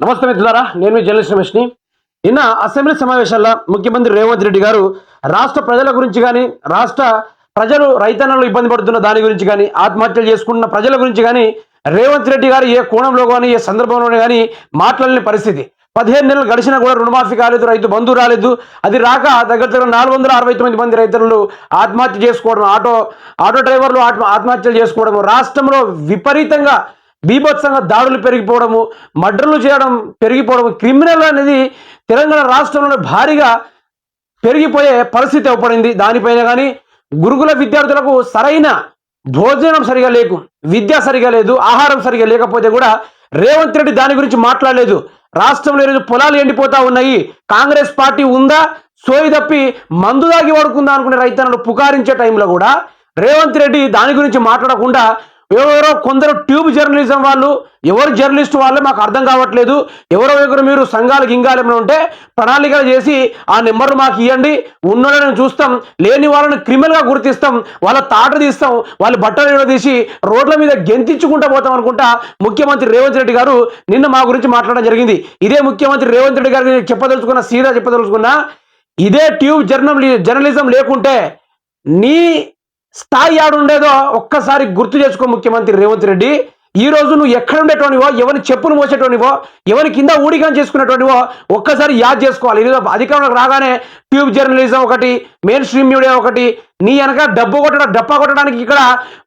నమస్తే మిత్రులారా నేను మీ జర్నలిస్ట్ రమేష్ని. నిన్న అసెంబ్లీ సమావేశాల్లో ముఖ్యమంత్రి రేవంత్ రెడ్డి గారు రాష్ట్ర ప్రజల గురించి కానీ రాష్ట్ర ప్రజలు రైతన్నలు ఇబ్బంది పడుతున్న దాని గురించి కానీ ఆత్మహత్యలు చేసుకుంటున్న ప్రజల గురించి కానీ రేవంత్ రెడ్డి గారు ఏ కోణంలో కానీ ఏ సందర్భంలో కానీ మాట్లాడలేని పరిస్థితి. పదిహేను నెలలు గడిచినా కూడా రుణమాఫీ కాలేదు రైతు బంధు రాలేదు. అది రాక దగ్గర దగ్గర నాలుగు వందల అరవై తొమ్మిది మంది రైతులు ఆత్మహత్య చేసుకోవడం ఆటో ఆటో డ్రైవర్లు ఆత్మహత్యలు చేసుకోవడం రాష్ట్రంలో విపరీతంగా బీభత్సంగా దాడులు పెరిగిపోవడము మర్డర్లు చేయడం పెరిగిపోవడం క్రిమినల్ అనేది తెలంగాణ రాష్ట్రంలో భారీగా పెరిగిపోయే పరిస్థితి ఏర్పడింది. దానిపైన కానీ గురుకుల విద్యార్థులకు సరైన భోజనం సరిగా లేకు విద్య సరిగా లేదు ఆహారం సరిగా లేకపోతే కూడా రేవంత్ రెడ్డి దాని గురించి మాట్లాడలేదు. రాష్ట్రంలో ఈరోజు పొలాలు ఎండిపోతా ఉన్నాయి. కాంగ్రెస్ పార్టీ ఉందా? సోయి తప్పి మందు దాగి వాడుకుందా అనుకునే రైతన్నలు పుకారించే టైంలో కూడా రేవంత్ రెడ్డి దాని గురించి మాట్లాడకుండా ఎవరో కొందరు ట్యూబ్ జర్నలిజం వాళ్ళు ఎవరు జర్నలిస్ట్ వాళ్ళు మాకు అర్థం కావట్లేదు. ఎవరో ఒకరు మీరు సంఘాలు గింగాలు ఏమైనా ఉంటే ప్రణాళికలు చేసి ఆ నెంబర్లు మాకు ఇవ్వండి ఉన్నోళ్ళని చూస్తాం. లేని వాళ్ళని క్రిమినల్గా గుర్తిస్తాం. వాళ్ళ తాట తీస్తాం. వాళ్ళ బట్టలు తీసి రోడ్ల మీద గెంతించుకుంటూ పోతాం అనుకుంటా ముఖ్యమంత్రి రేవంత్ రెడ్డి గారు నిన్న మా గురించి మాట్లాడడం జరిగింది. ఇదే ముఖ్యమంత్రి రేవంత్ రెడ్డి గారికి చెప్పదలుచుకున్న సీదా చెప్పదలుచుకున్నా ఇదే ట్యూబ్ జర్నలి జర్నలిజం లేకుంటే నీ స్థాయి ఆడుండేదో ఒక్కసారి గుర్తు చేసుకో ముఖ్యమంత్రి రేవంత్ రెడ్డి. ఈ రోజు నువ్వు ఎక్కడ ఉండేటోనివో ఎవరి చెప్పును మోసేటోనివో ఎవరి కింద ఊడిగం చేసుకునేటోనివో ఒక్కసారి యాద్ చేసుకోవాలి. ఈరోజు అధికారంలోకి రాగానే ట్యూబ్ జర్నలిజం ఒకటి మెయిన్ స్ట్రీమ్ మీడియా ఒకటి నీ వెనక డబ్బు కొట్టడం డప్పా కొట్టడానికి ఇక్కడ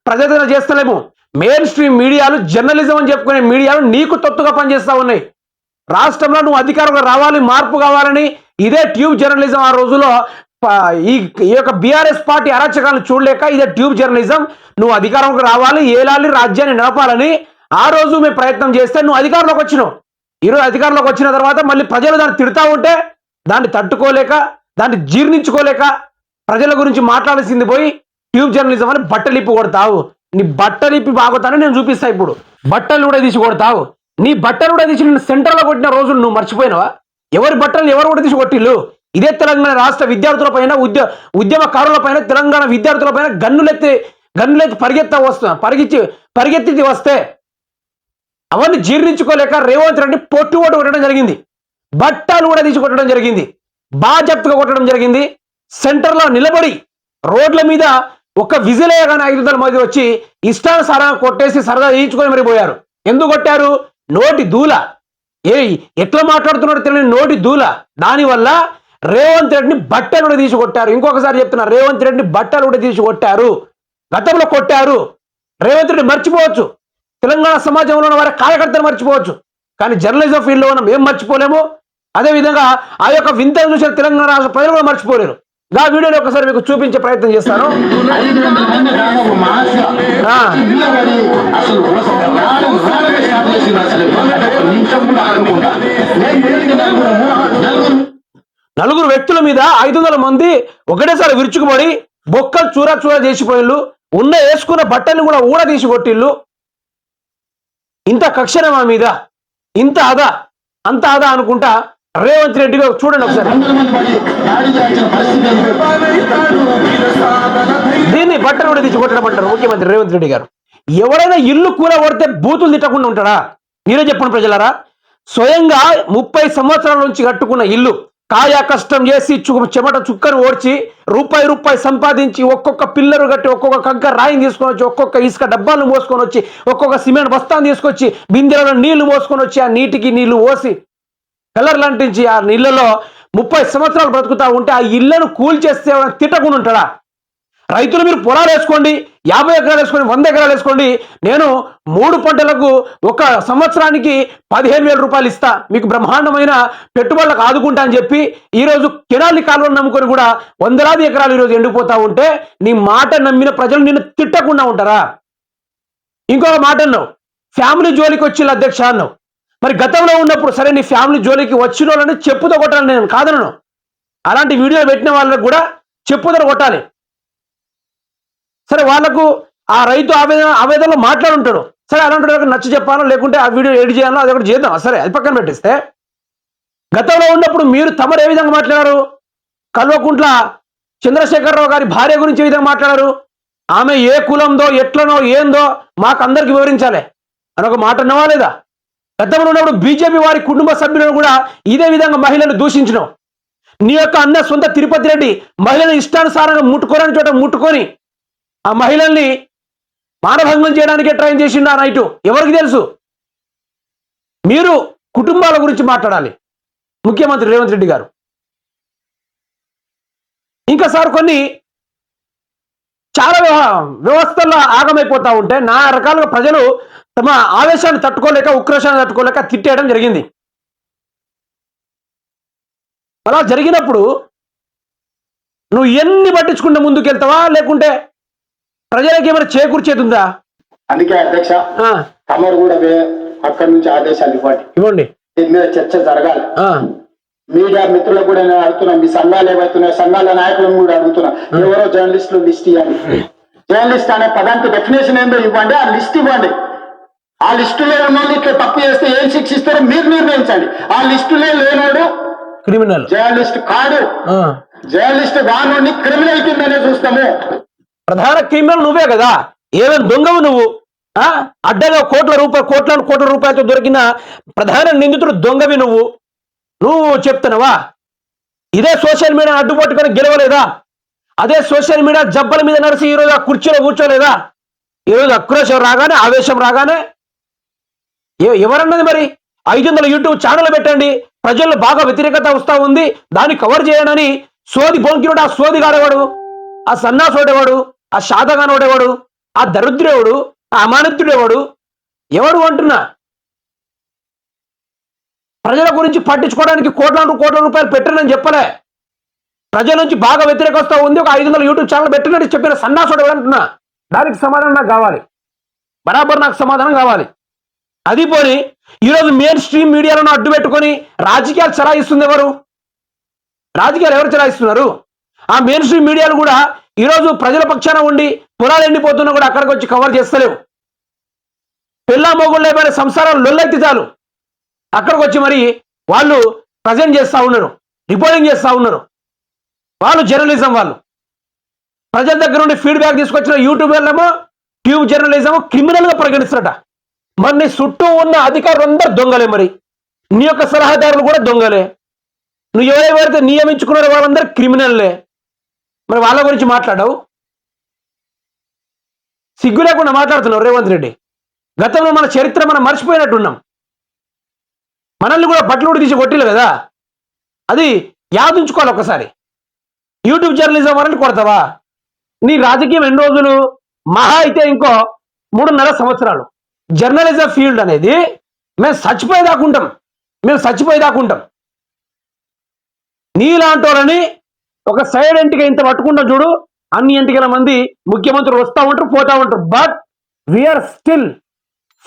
ప్రజాదరణ చేస్తలేము. మెయిన్ స్ట్రీమ్ మీడియాలు జర్నలిజం అని చెప్పుకునే మీడియాలు నీకు తొత్తుగా పనిచేస్తా ఉన్నాయి. రాష్ట్రంలో నువ్వు అధికారంలో రావాలి మార్పు కావాలని ఇదే ట్యూబ్ జర్నలిజం ఆ రోజులో ఈ ఈ యొక్క బీఆర్ఎస్ పార్టీ అరాచకాలను చూడలేక ఇదే ట్యూబ్ జర్నలిజం నువ్వు అధికారంలోకి రావాలి ఏలాలి రాజ్యాన్ని నడపాలని ఆ రోజు మేము ప్రయత్నం చేస్తే నువ్వు అధికారంలోకి వచ్చినావు. ఈరోజు అధికారంలోకి వచ్చిన తర్వాత మళ్ళీ ప్రజలు దాన్ని తిడతా ఉంటే దాన్ని తట్టుకోలేక దాన్ని జీర్ణించుకోలేక ప్రజల గురించి మాట్లాడాల్సింది పోయి ట్యూబ్ జర్నలిజం అని బట్టలిప్పి కొడతావు. నీ బట్టలిప్పి బాగుతానని నేను చూపిస్తా ఇప్పుడు. బట్టలు కూడా తీసి కొడతావు. నీ బట్టలు కూడా తీసి నేను సెంటర్లో కొట్టిన రోజులు నువ్వు మర్చిపోయినావా? ఎవరి బట్టలు ఎవరు కూడా తీసి కొట్టిల్లు? ఇదే తెలంగాణ రాష్ట్ర విద్యార్థుల పైన ఉద్య ఉద్యమకారులపైన తెలంగాణ విద్యార్థులపైన గన్నులెత్తి గన్నులెత్తి పరిగెత్త వస్తున్నా పరిగెత్తి పరిగెత్తి వస్తే అవన్నీ జీర్ణించుకోలేక రేవంత్ రెడ్డి పొట్టు ఓటు కొట్టడం జరిగింది. బట్టలు కూడా తీసి కొట్టడం జరిగింది. బాజప్తుగా కొట్టడం జరిగింది. సెంటర్లో నిలబడి రోడ్ల మీద ఒక విజిలేయగానే ఐదు వందల మంది వచ్చి ఇష్టానుసారంగా కొట్టేసి సరదా వేయించుకొని మరి పోయారు. ఎందుకు కొట్టారు? నోటి దూల. ఏ ఎట్లా మాట్లాడుతున్నాడో తెలియని నోటి దూల. దానివల్ల రేవంత్ రెడ్డిని బట్టలు కూడా తీసి కొట్టారు ఇంకొకసారి చెప్తున్నా రేవంత్ రెడ్డిని బట్టలు కూడా తీసి కొట్టారు గతంలో కొట్టారు. రేవంత్ రెడ్డి మర్చిపోవచ్చు. తెలంగాణ సమాజంలో ఉన్న వారి కార్యకర్తలు మర్చిపోవచ్చు. కానీ జర్నలిజం ఫీల్డ్లో ఉన్న మేము మర్చిపోలేము. అదేవిధంగా ఆ యొక్క వింతను చూసిన తెలంగాణ రాష్ట్ర ప్రజలు కూడా మర్చిపోలేరు. నా వీడియోని ఒకసారి మీకు చూపించే ప్రయత్నం చేస్తాను. అసలు నలుగురు వ్యక్తుల మీద ఐదు వందల మంది ఒకటేసారి విరుచుకుపడి బొక్కలు చూరా చూరా చేసిపోయిళ్ళు ఉన్న వేసుకున్న బట్టలు కూడా ఊడ తీసి కొట్టిళ్ళు. ఇంత కక్షణ మా మీద ఇంత అదా అంత అదా అనుకుంటా రేవంత్ రెడ్డి గారు చూడండి ఒకసారి. దీన్ని బట్టలు కూడా తీసి కొట్టడం అంటారు ముఖ్యమంత్రి రేవంత్ రెడ్డి గారు. ఎవరైనా ఇల్లు కూర కొడితే బూతులు తిట్టకుండా ఉంటాడా? మీరే చెప్పండి ప్రజలారా? స్వయంగా ముప్పై సంవత్సరాల నుంచి కట్టుకున్న ఇల్లు కాయా కష్టం చేసి చెమట చుక్కను ఓడ్చి రూపాయి రూపాయి సంపాదించి ఒక్కొక్క పిల్లరు కట్టి ఒక్కొక్క కంకర రాయిని తీసుకొని వచ్చి ఒక్కొక్క ఇసుక డబ్బాలను మోసుకొని వచ్చి ఒక్కొక్క సిమెంట్ బస్తాను తీసుకొచ్చి బిందెలలో నీళ్ళు మోసుకొని వచ్చి ఆ నీటికి నీళ్ళు పోసి కలర్ లాంటించి ఆ నీళ్ళలో ముప్పై సంవత్సరాలు బ్రతుకుతా ఉంటే ఆ ఇళ్ళను కూల్చేస్తే ఎవరైనా తిట్టకుండా ఉంటాడా? రైతులు మీరు పొలాలు వేసుకోండి యాభై ఎకరాలు వేసుకోండి వంద ఎకరాలు వేసుకోండి. నేను మూడు పంటలకు ఒక సంవత్సరానికి పదిహేను వేల రూపాయలు ఇస్తా. మీకు బ్రహ్మాండమైన పెట్టుబడులకు ఆదుకుంటా అని చెప్పి ఈరోజు కెనాలి కాలువను నమ్ముకొని కూడా వందలాది ఎకరాలు ఈరోజు ఎండిపోతా ఉంటే నీ మాట నమ్మిన ప్రజలు నిన్ను తిట్టకుండా ఉంటారా? ఇంకొక మాట అన్నావు. ఫ్యామిలీ జోలికి వచ్చిన అధ్యక్ష అన్నావు. మరి గతంలో ఉన్నప్పుడు సరే నీ ఫ్యామిలీ జోలికి వచ్చిన వాళ్ళని చెప్పుతో కొట్టాలి నేను కాదనను. అలాంటి వీడియో పెట్టిన వాళ్ళకు కూడా చెప్పుతో కొట్టాలి. సరే వాళ్ళకు ఆ రైతు ఆవేదన ఆవేదనలో మాట్లాడుంటాడు. సరే అలాంటి వాళ్ళకి నచ్చ చెప్పాలో? లేకుంటే ఆ వీడియో ఎడిట్ చేయాలో? అది ఒకటి చేద్దాం సరే అది పక్కన పెట్టేస్తే. గతంలో ఉన్నప్పుడు మీరు తమరు ఏ విధంగా మాట్లాడారు? కల్వకుంట్ల చంద్రశేఖరరావు గారి భార్య గురించి ఏ విధంగా మాట్లాడారు? ఆమె ఏ కులందో ఎట్లనో ఏందో మాకు అందరికి వివరించాలి. అని ఒక మాట అన్నవా లేదా? గతంలో ఉన్నప్పుడు బీజేపీ వారి కుటుంబ సభ్యులను కూడా ఇదే విధంగా మహిళలు దూషించడం నీ యొక్క అన్న సొంత తిరుపతి రెడ్డి మహిళను ఇష్టానుసారంగా ముట్టుకోరని చోట ముట్టుకొని ఆ మహిళల్ని మానభంగం చేయడానికి ట్రైన్ చేసిండు ఆ నైటు. ఎవరికి తెలుసు? మీరు కుటుంబాల గురించి మాట్లాడాలి. ముఖ్యమంత్రి రేవంత్ రెడ్డి గారు. ఇంకా సార్ కొన్ని చాలా వ్యవస్థల్లో ఆగమైపోతా ఉంటే నా రకాలుగా ప్రజలు తమ ఆవేశాన్ని తట్టుకోలేక ఉక్రోషాన్ని తట్టుకోలేక తిట్టేయడం జరిగింది. అలా జరిగినప్పుడు నువ్వు ఎన్ని పట్టించుకుంటే ముందుకెళ్తావా? లేకుంటే ప్రజలకి ఏమైనా చేకూర్చేది ఉందా అందుకే అధ్యక్ష తమరు కూడా అక్కడి నుంచి ఆదేశాలు ఇవ్వండి. ఇవ్వండి. దీని మీద చర్చ జరగాలి. మీడియా మిత్రులకు కూడా నేను అడుగుతున్నా మీ సంఘాలు ఏవైతున్నాయి సంఘాల నాయకులను కూడా అడుగుతున్నా ఎవరో జర్నలిస్టులు లిస్ట్ ఇవ్వండి. జర్నలిస్ట్ అనే పదానికి డెఫినేషన్ ఏందో ఇవ్వండి ఆ లిస్ట్ ఇవ్వండి. ఆ లిస్టులో ఉన్న వాళ్ళు ఇట్లా తప్పు చేస్తే ఏం శిక్షిస్తారో మీరు నిర్ణయించండి. ఆ లిస్టులో లేనాడు క్రిమినల్. జర్నలిస్ట్ కాడు. జర్నలిస్ట్ కానుండి క్రిమినల్ కిందనే చూస్తాము. ప్రధాన క్రిమినల్ నువ్వే కదా. ఏమైనా దొంగవు నువ్వు? అడ్డగా కోట్ల రూపాయలు కోట్ల కోట్ల రూపాయలతో దొరికిన ప్రధాన నిందితుడు దొంగవి నువ్వు. నువ్వు చెప్తున్నావా? ఇదే సోషల్ మీడియా అడ్డుపట్టుకొని గెలవలేదా? అదే సోషల్ మీడియా జబ్బల మీద నడిచి ఈరోజు ఆ కుర్చీలో కూర్చోలేదా? ఈరోజు ఆక్రోశం రాగానే ఆవేశం రాగానే? ఏ ఎవరన్నది మరి? ఐదు వందల యూట్యూబ్ ఛానల్ పెట్టండి. ప్రజల్లో బాగా వ్యతిరేకత వస్తూ ఉంది. దాన్ని కవర్ చేయడని సోది బొంకినడు ఆ సోది గాడేవాడు ఆ సన్నాసోడేవాడు ఆ శాతగానోడేవాడు ఆ దరిద్రుడెవడు ఆ అమానతుడేవాడు ఎవడు? అంటున్నా? ప్రజల గురించి పట్టించుకోవడానికి కోట్ల కోట్ల రూపాయలు పెట్టనని చెప్పలే. ప్రజల నుంచి బాగా వ్యతిరేక వస్తా ఉంది. ఒక ఐదు వందల యూట్యూబ్ ఛానల్ పెట్టినట్టు చెప్పిన సన్నాసుడు అంటున్నా? దానికి సమాధానం నాకు కావాలి. బరాబర్ నాకు సమాధానం కావాలి. అది పోని ఈరోజు మెయిన్ స్ట్రీమ్ మీడియాలను అడ్డు పెట్టుకొని రాజకీయాలు చలాయిస్తుంది ఎవరు? రాజకీయాలు ఎవరు చలాయిస్తున్నారు? ఆ మెయిన్ స్ట్రీమ్ మీడియాలు కూడా ఈరోజు ప్రజల పక్షాన ఉండి పొలాలు ఎండిపోతున్నా కూడా అక్కడికి వచ్చి కవర్ చేస్తలేవు. పిల్ల మొగుళ్ళు ఏమైనా సంసారాలు లొల్లెత్తి చాలు. అక్కడికి వచ్చి మరి వాళ్ళు ప్రజెంట్ చేస్తూ ఉన్నారు రిపోర్టింగ్ చేస్తూ ఉన్నారు. వాళ్ళు జర్నలిజం వాళ్ళు. ప్రజల దగ్గర నుండి ఫీడ్బ్యాక్ తీసుకొచ్చిన యూట్యూబర్లేమో ట్యూబ్ జర్నలిజం క్రిమినల్గా పరిగణిస్తారట మరి నీ చుట్టూ ఉన్న అధికారులు దొంగలే మరి. నీ యొక్క సలహాదారులు కూడా దొంగలే. నువ్వు ఎవరెవరైతే నియమించుకున్నారో వాళ్ళందరూ క్రిమినల్లే. మరి వాళ్ళ గురించి మాట్లాడవు? సిగ్గు లేకుండా మాట్లాడుతున్నావు రేవంత్ రెడ్డి. గతంలో మన చరిత్ర మనం మర్చిపోయినట్టున్నాం. మనల్ని కూడా బట్టలు తీసి కొట్టిలు కదా? అది యాదించుకోవాలి ఒకసారి. యూట్యూబ్ జర్నలిజం వరకు కొడతావా? నీ రాజకీయం ఎన్ని రోజులు? మహా అయితే ఇంకో మూడున్నర సంవత్సరాలు. జర్నలిజం ఫీల్డ్ అనేది మేము చచ్చిపోయేదాకుంటాం మేము చచ్చిపోయేదాకుంటాం నీలాంటి వాళ్ళని ఒక సైడ్ ఎంటిక ఇంత పట్టుకుంటాం చూడు అన్ని ఎంటికల మంది ముఖ్యమంత్రులు వస్తూ ఉంటారు పోతా ఉంటారు. But we're still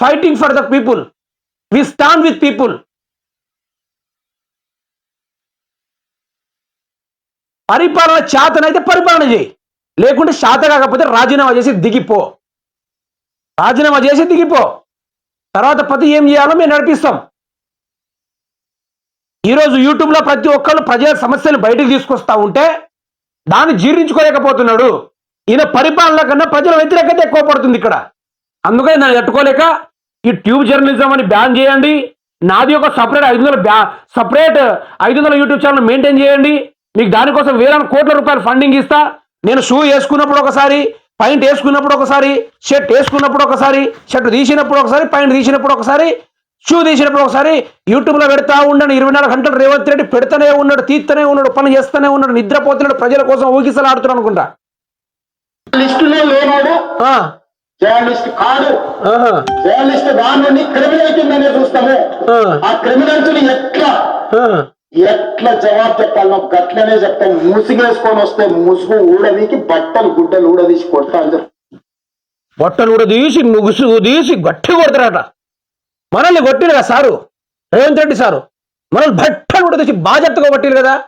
fighting for the people we stand with people పరిపాలన చేతనైతే పరిపాలన చేయి. లేకుంటే శాత కాకపోతే రాజీనామా చేసి దిగిపో. రాజీనామా చేసి దిగిపో. తర్వాత పతి ఏం చేయాలో మేము నడిపిస్తాం. ఈరోజు యూట్యూబ్లో ప్రతి ఒక్కళ్ళు ప్రజల సమస్యలు బయటకు తీసుకొస్తా ఉంటే దాన్ని జీర్ణించుకోలేకపోతున్నాడు. ఈయన పరిపాలన కన్నా ప్రజల వ్యతిరేకత ఎక్కువ పడుతుంది ఇక్కడ. అందుకని నన్ను తట్టుకోలేక ఈ ట్యూబ్ జర్నలిజం అని బ్యాన్ చేయండి. నాది ఒక సపరేట్ ఐదు వందల బ్యా సపరేట్ ఐదు వందల యూట్యూబ్ ఛానల్ మెయింటైన్ చేయండి. మీకు దానికోసం వేల కోట్ల రూపాయలు ఫండింగ్ ఇస్తా. నేను షూ వేసుకున్నప్పుడు ఒకసారి పైంట్ వేసుకున్నప్పుడు ఒకసారి షర్ట్ వేసుకున్నప్పుడు ఒకసారి షర్ట్ తీసినప్పుడు ఒకసారి పైంట్ తీసినప్పుడు ఒకసారి షూ తీసినప్పుడు ఒకసారి యూట్యూబ్లో పెడతా ఉండను ఇరవై నాలుగు గంటలు రేవంత్ రెడ్డి పెడతానే ఉన్నాడు తీస్తూనే ఉన్నాడు పని చేస్తూనే ఉన్నాడు నిద్రపోతున్నాడు ప్రజల కోసం ఊగిసలాడుతున్నాడు అనుకుంటా. లిస్టులో లేనాడు ఆ, జర్నలిస్ట్ కాడు ఆహా, జర్నలిస్ట్ దాని క్రిమినల్ కిందనే చూస్తాము. ఆ, ఆ క్రిమినల్స్ ఎట్లా? జవాబు చెప్పాలో గట్లనే చెప్తాం. ముసుగేసుకొని వస్తే ముసుగు ఊడదీకి బట్టలు గుడ్డలు ఊడదీసి కొడతా అందరు బట్టలు కూడా తీసి ముగుసు తీసి గట్టి కొడతారట. మనల్ని కొట్టిరు కదా సారు? రేవంత్ రెడ్డి సారు. మనల్ని బట్టలు కూడా బాధ్యతగా కొట్టిరు కదా?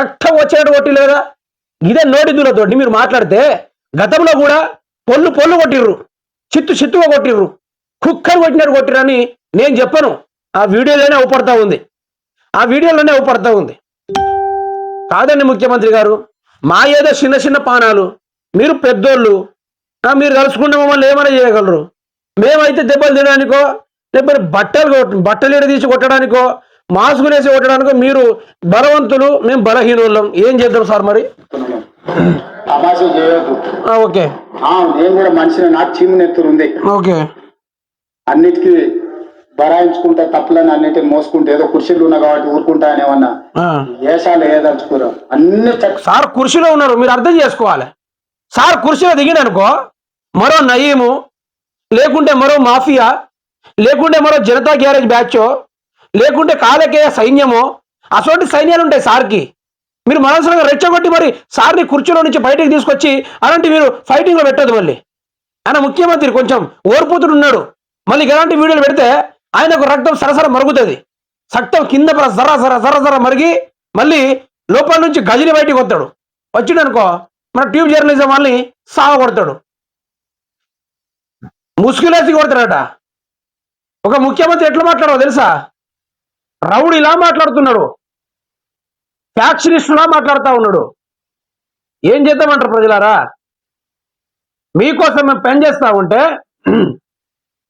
రక్తం వచ్చేటట్టు కొట్టిరు కదా? ఇదే నోటి దూరతోటి మీరు మాట్లాడితే గతంలో కూడా పొల్లు పొల్లు కొట్టిర్రు. చిత్తు చిత్తుగా కొట్టిర్రు. కుక్కలు కొట్టినట్టు కొట్టిరని నేను చెప్పను. ఆ వీడియోలోనే అవపడతా ఉంది. ఆ వీడియోలోనే అవపడతా ఉంది. కాదండి ముఖ్యమంత్రి గారు మా ఏదో చిన్న చిన్న పానాలు. మీరు పెద్దోళ్ళు. మీరు కలుసుకుంటే మమ్మల్ని ఏమైనా చేయగలరు? మేమైతే దెబ్బలు తినడానికో లేకపోతే బట్టలు బట్టలు ఎడ తీసి కొట్టడానికో మాస్కులు వేసి కొట్టడానికో మీరు బలవంతులు మేము బలహీనులం. ఏం చేద్దాం సార్ మరి? ఓకే. నేను కూడా మనిషిని నాకు చీము నెత్తురు ఉంది. ఓకే. అన్నిటికీ బరాయించుకుంటా తప్పులని అన్నిటిని మోసుకుంటే ఏదో కుర్చీలు ఉన్నా కాబట్టి ఊరుకుంటా అనేమన్నా ఆ. వేషాలు ఏదలుచుకోరు అన్ని సార్ కుర్చీలో ఉన్నారు మీరు అర్థం చేసుకోవాలి. సార్ కుర్చీలో దిగిననుకో మరో నయీము లేకుంటే మరో మాఫియా లేకుంటే మరో జనతా గ్యారేజ్ బ్యాచ్ లేకుంటే కాలకేయ సైన్యమో అటువంటి సైన్యాలు ఉంటాయి సార్కి. మీరు మనసులో రెచ్చగొట్టి మరి సార్ని కుర్చీలో నుంచి బయటికి తీసుకొచ్చి అలాంటి మీరు ఫైటింగ్లో పెట్టదు మళ్ళీ. ఆయన ముఖ్యమంత్రి కొంచెం ఓర్పుతుడు ఉన్నాడు. మళ్ళీ ఇలాంటి వీడియోలు పెడితే ఆయనకు రక్తం సరసర మరుగుతుంది. సక్తం కింద పర జర జర జర జర మరిగి మళ్ళీ లోపల నుంచి గజిని బయటికి వస్తాడు వచ్చిండు అనుకో మన ట్యూబ్ జర్నలిజం వాళ్ళని సాగ కొడతాడు. ముసుగులేసి కొడతాడట. ఒక ముఖ్యమంత్రి ఎట్లా మాట్లాడో తెలుసా? రౌడ్ ఇలా మాట్లాడుతున్నాడు. ఫ్యాక్షనిస్టులా మాట్లాడుతూ ఉన్నాడు. ఏం చేద్దామంటారు ప్రజలారా? మీకోసం మేము పని చేస్తా ఉంటే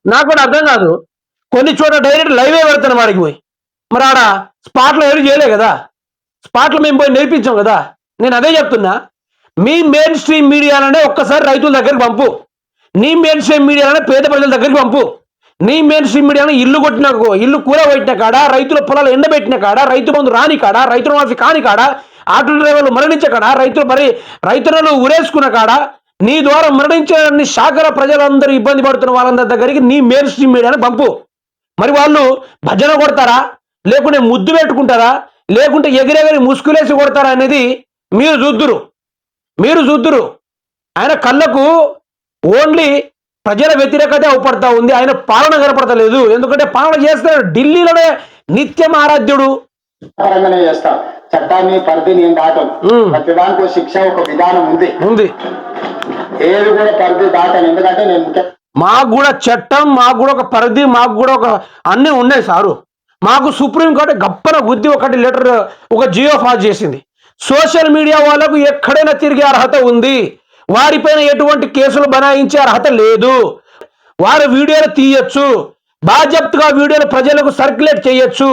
నాకు కూడా అర్థం కాదు. కొన్ని చోట్ల డైరెక్ట్ లైవే పెడతాను వాడికి పోయి. మరి ఆడ స్పాట్లో ఎవరు చేయలే కదా? స్పాట్లో మేము పోయి నేర్పించాం కదా? నేను అదే చెప్తున్నా. మీ మెయిన్ స్ట్రీమ్ మీడియాలనే ఒక్కసారి రైతుల దగ్గరికి పంపు. నీ మెయిన్ స్ట్రీమ్ మీడియాలనే పేద ప్రజల దగ్గరికి పంపు. నీ మెయిన్ స్ట్రీమ్ మీడియాను ఇల్లు కొట్టిన ఇల్లు కూర పెట్టిన కాడ? రైతుల పొలాలు ఎండబెట్టిన కాడ? రైతు బంధు రాని కాడ? రైతుల మాఫీ కాని కాడ? ఆటో డ్రైవర్లు మరణించే కాడ? రైతులు మరి రైతులను ఉరేసుకున్న కాడ? నీ ద్వారా మరణించే శాఖల ప్రజలందరూ ఇబ్బంది పడుతున్న వాళ్ళందరి దగ్గరికి నీ మెయిన్ స్ట్రీమ్ మీడియాని పంపు. మరి వాళ్ళు భజన కొడతారా? లేకుంటే ముద్దు పెట్టుకుంటారా? లేకుంటే ఎగిరెగిరి ముసుగులేసి కొడతారా అనేది మీరు చూద్దురు. మీరు చూద్దురు. ఆయన కళ్ళకు ఓన్లీ ప్రజల వ్యతిరేకత అవపడతా ఉంది. ఆయన పాలన కనపడతలేదు. ఎందుకంటే పాలన చేస్తాడు ఢిల్లీలోనే నిత్యం ఆరాధ్యుడు. చేస్తా. చట్టాన్ని పరిధిని ఏం దాటను ఉమ్. ప్రతి దానికి ఒక శిక్ష ఒక విధానం ఉంది. ఉంది. ఏది కూడా పరిధి దాటను. ఎందుకంటే నేను మాకు కూడా చట్టం మాకు కూడా ఒక పరిధి మాకు కూడా ఒక అన్నీ ఉన్నాయి సారు. మాకు సుప్రీంకోర్టు గప్పన బుద్ధి ఒకటి లెటర్ ఒక జియో పాస్ చేసింది. సోషల్ మీడియా వాళ్ళకు ఎక్కడైనా తిరిగే అర్హత ఉంది. వారిపైన ఎటువంటి కేసులు బనాయించే అర్హత లేదు. వారు వీడియోలు తీయొచ్చు. బాధ్యతగా వీడియోలు ప్రజలకు సర్క్యులేట్ చేయొచ్చు.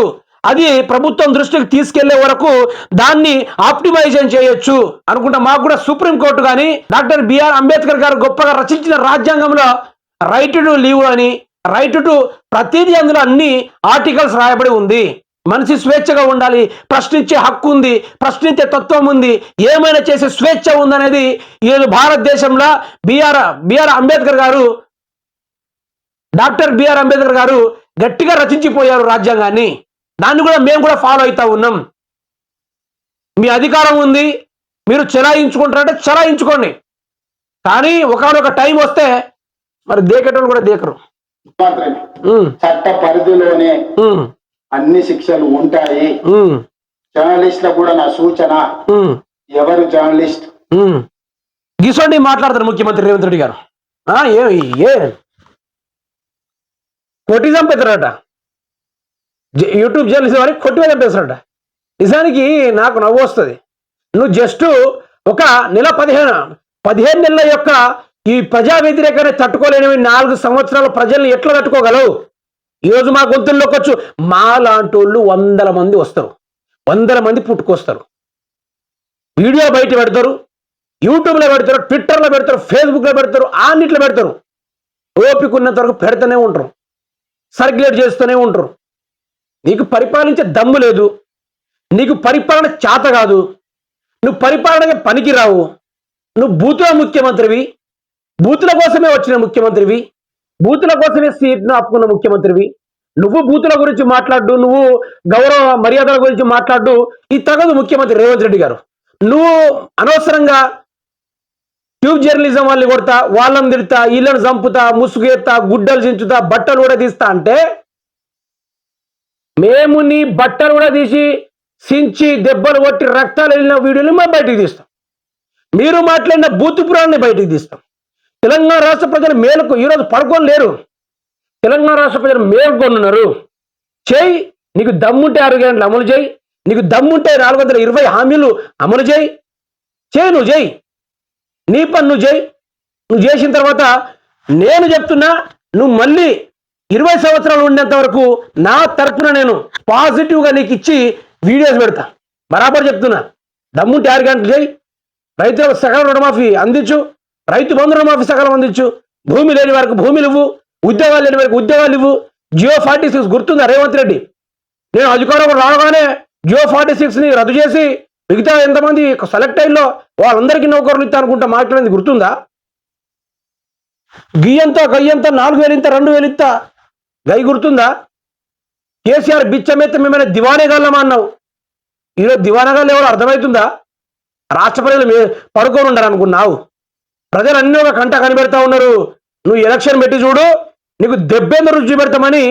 అది ప్రభుత్వం దృష్టికి తీసుకెళ్ళే వరకు దాన్ని ఆప్టిమైజేషన్ చేయొచ్చు. అనుకుంటా మాకు కూడా సుప్రీంకోర్టు కానీ డాక్టర్ బిఆర్ అంబేద్కర్ గారు గొప్పగా రచించిన రాజ్యాంగంలో రైట్ టు లీవ్ అని రైట్ టు ప్రతిదీ అందులో అన్ని ఆర్టికల్స్ రాయబడి ఉంది. మనిషి స్వేచ్ఛగా ఉండాలి ప్రశ్నించే హక్కు ఉంది ప్రశ్నించే తత్వం ఉంది ఏమైనా చేసే స్వేచ్ఛ ఉందనేది ఈరోజు భారతదేశంలో బిఆర్ బిఆర్ అంబేద్కర్ గారు డాక్టర్ బిఆర్ అంబేద్కర్ గారు గట్టిగా రచించిపోయారు రాజ్యాంగాన్ని. దాన్ని కూడా మేము కూడా ఫాలో అవుతా ఉన్నాం. మీ అధికారం ఉంది మీరు చెలాయించుకుంటారంటే చెలాయించుకోండి. కానీ ఒకనొక టైం వస్తే మరి దేకేటోళ్ళు కూడా దేకరు. చట్ట పరిధిలోనే అన్ని శిక్షలు ఉంటాయి. ఉమ్, జర్నలిస్టులకు కూడా నా సూచన. ఎవరు జర్నలిస్ట్. గిసోండి మాట్లాడతారు ముఖ్యమంత్రి రేవంత్ రెడ్డి గారు. ఆ, ఏ కొట్టి చంపేస్తారట. యూట్యూబ్ జర్నలిస్ట్ వారికి కొట్టిగా చంపేస్తారట. నిజానికి నాకు నవ్వు వస్తుంది. నువ్వు జస్ట్ ఒక నెల పదిహేను పదిహేను నెలల యొక్క ఈ ప్రజా వ్యతిరేకాన్ని తట్టుకోలేనివి నాలుగు సంవత్సరాల ప్రజల్ని ఎట్లా తట్టుకోగలవు? ఈరోజు మా గొంతుల్లోకి వచ్చు మా లాంటోళ్ళు వాళ్ళు వందల మంది వస్తారు. వందల మంది పుట్టుకొస్తారు. వీడియో బయట పెడతారు. యూట్యూబ్లో పెడతారు. ట్విట్టర్లో పెడతారు. ఫేస్బుక్లో పెడతారు. అన్నిట్లో పెడతారు. ఓపిక ఉన్నంత వరకు పెడుతూనే ఉంటారు. సర్క్యులేట్ చేస్తూనే ఉంటారు. నీకు పరిపాలించే దమ్ము లేదు. నీకు పరిపాలన చేత కాదు. నువ్వు పరిపాలనగా పనికిరావు. నువ్వు బూతుల ముఖ్యమంత్రివి. బూతుల కోసమే వచ్చిన ముఖ్యమంత్రివి. బూతుల కోసమే సీట్ను ఆపుకున్న ముఖ్యమంత్రివి. నువ్వు బూతుల గురించి మాట్లాడు నువ్వు గౌరవ మర్యాదల గురించి మాట్లాడు. ఈ తగదు ముఖ్యమంత్రి రేవంత్ రెడ్డి గారు. నువ్వు అనవసరంగా ట్యూబ్ జర్నలిజం వాళ్ళని కొడతా వాళ్ళని తిడతా ఇళ్ళను చంపుతా ముసుగెత్తా గుడ్డలు చించుతా బట్టలు కూడా తీస్తా అంటే మేము నీ బట్టలు కూడా తీసి సించి దెబ్బలు కొట్టి రక్తాలు వెళ్ళిన వీడియోలు మేము బయటికి తీస్తాం. మీరు మాట్లాడిన బూతు పురాణాన్ని బయటికి తీస్తాం. తెలంగాణ రాష్ట్ర ప్రజలు మేలుకు ఈరోజు పడుకొని లేరు. తెలంగాణ రాష్ట్ర ప్రజలు మేల్కొన్నారు చేయి నీకు దమ్ముంటే ఆరు గంటలు అమలు చేయి. నీకు దమ్ముంటే నాలుగు వందల ఇరవై హామీలు అమలు చేయి. చేయి నువ్వు చేయి. నీ పని నువ్వు చేయి. నువ్వు చేసిన తర్వాత నేను చెప్తున్నా నువ్వు మళ్ళీ ఇరవై సంవత్సరాలు ఉండేంత వరకు నా తరపున నేను పాజిటివ్గా నీకు ఇచ్చి వీడియోస్ పెడతా. బరాబర్ చెప్తున్నా. దమ్ముంటే ఆరు గంటలు చేయి. రైతులకు సగం రుణమాఫీ అందించు. రైతు బంధు రుణమాఫీ సకాలం అందించు. భూమి లేని వారికి భూమిలు ఇవ్వు. ఉద్యోగాలు లేని వారికి ఉద్యోగాలు ఇవ్వు. జియో ఫార్టీ సిక్స్ గుర్తుందా రేవంత్ రెడ్డి? నేను అధికారంలో రాగానే జియో ఫార్టీ సిక్స్ని రద్దు చేసి మిగతా ఎంతమంది సెలెక్ట్ అయ్యిలో వాళ్ళందరికీ నౌకర్లు ఇస్తా అనుకుంటా మాట్లాడింది గుర్తుందా? గియ్యంత గయ్యంత నాలుగు వేలు ఇంత రెండు వేలు ఇంత గై గుర్తుందా? కేసీఆర్ బిచ్చమెత్త మేమైనా దివానేగాళ్ళమా అన్నావు. ఈరోజు దివానగాళ్ళు ఎవరు అర్థమవుతుందా? రాష్ట్ర ప్రజలు మే పడుకొని ఉండాలనుకున్నావు ప్రజలన్నీ ప్రజలు ఒక కంట కనిపెడతా ఉన్నారు. నువ్వు ఎలక్షన్ పెట్టి చూడు నీకు దెబ్బెందు రుచి పెడతామని